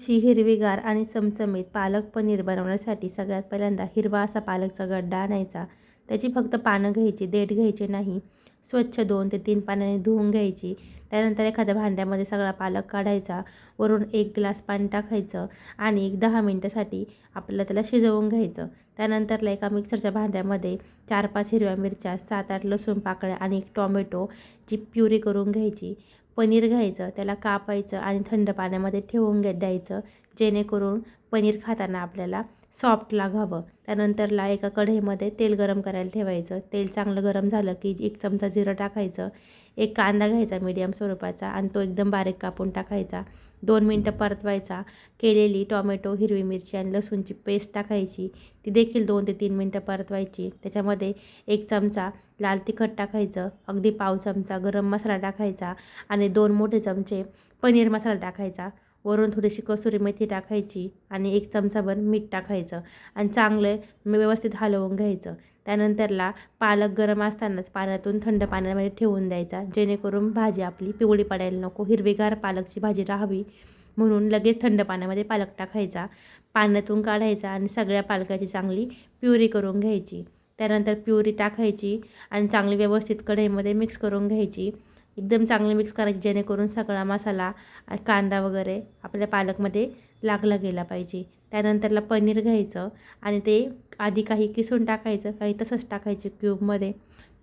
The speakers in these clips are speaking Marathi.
अशी हिरवीगार आणि चमचमीत पालक पनीर बनवण्यासाठी सगळ्यात पहिल्यांदा हिरवा असा पालकचा गड्डा आणायचा. त्याची फक्त पानं घ्यायची देठ घ्यायची नाही. स्वच्छ दोन ते तीन पाण्याने धुवून घ्यायची. त्यानंतर एखाद्या भांड्यामध्ये सगळा पालक काढायचा. वरून एक ग्लास पाणी टाकायचं आणि एक दहा मिनटासाठी आपल्याला त्याला शिजवून घ्यायचं. त्यानंतरला एका मिक्सरच्या भांड्यामध्ये चार पाच हिरव्या मिरच्या सात आठ लसूण पाकळ्या आणि एक टॉमॅटोची प्युरी करून घ्यायची. पनीर घ्यायचं त्याला कापायचं आणि थंड पाण्यामध्ये ठेवून घ्या द्यायचं. जेणेकरून पनीर खाताना आपल्याला सॉफ्ट लागावं त्यानंतरला एका कढईमध्ये तेल गरम करायला ठेवायचं. तेल चांगलं गरम झालं की एक चमचा जिरं टाकायचं. एक कांदा घ्यायचा मीडियम स्वरूपाचा आणि तो एकदम बारीक कापून टाकायचा. दोन मिनटं परतवायचा. केलेली टॉमॅटो हिरवी मिरची आणि लसूणची पेस्ट टाकायची. ती देखील दोन ते तीन मिनटं परतवायची. त्याच्यामध्ये एक चमचा लाल तिखट टाकायचं. अगदी पाव चमचा गरम मसाला टाकायचा आणि दोन मोठे चमचे पनीर मसाला टाकायचा. वरून थोडीशी कसुरी मेथी टाकायची आणि एक चमचाभर मीठ टाकायचं आणि चांगलं व्यवस्थित हलवून घ्यायचं. त्यानंतरला पालक गरम असतानाच पाण्यातून थंड पाण्यामध्ये ठेवून द्यायचा. जेणेकरून भाजी आपली पिवळी पडायला नको. हिरवीगार पालकची भाजी राहावी म्हणून लगेच थंड पाण्यामध्ये पालक टाकायचा. पाण्यातून काढायचा आणि सगळ्या पालकाची चांगली प्युरी करून घ्यायची. त्यानंतर प्युरी टाकायची आणि चांगली व्यवस्थित कढईमध्ये मिक्स करून घ्यायची. एकदम चांगलं मिक्स करायची जेणेकरून सगळा मसाला कांदा वगैरे आपल्या पालकमध्ये लागला गेला पाहिजे. त्यानंतरला पनीर घ्यायचं आणि ते आधी काही किसून टाकायचं काही तसंच टाकायचं क्यूबमध्ये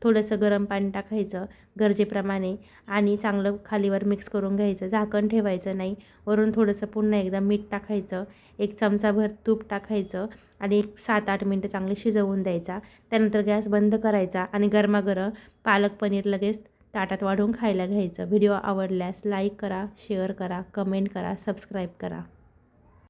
थोडंसं गरम पाणी टाकायचं गरजेप्रमाणे आणि चांगलं खालीवर मिक्स करून घ्यायचं. झाकण ठेवायचं नाही. वरून थोडंसं पुन्हा एकदा मीठ टाकायचं. एक चमचाभर तूप टाकायचं आणि एक सात आठ मिनटं चांगले शिजवून द्यायचा. त्यानंतर गॅस बंद करायचा आणि गरमागरम पालक पनीर लगेच ताटात वाढून खायला घ्यायचं. व्हिडिओ आवडल्यास लाईक करा शेअर करा कमेंट करा सबस्क्राईब करा.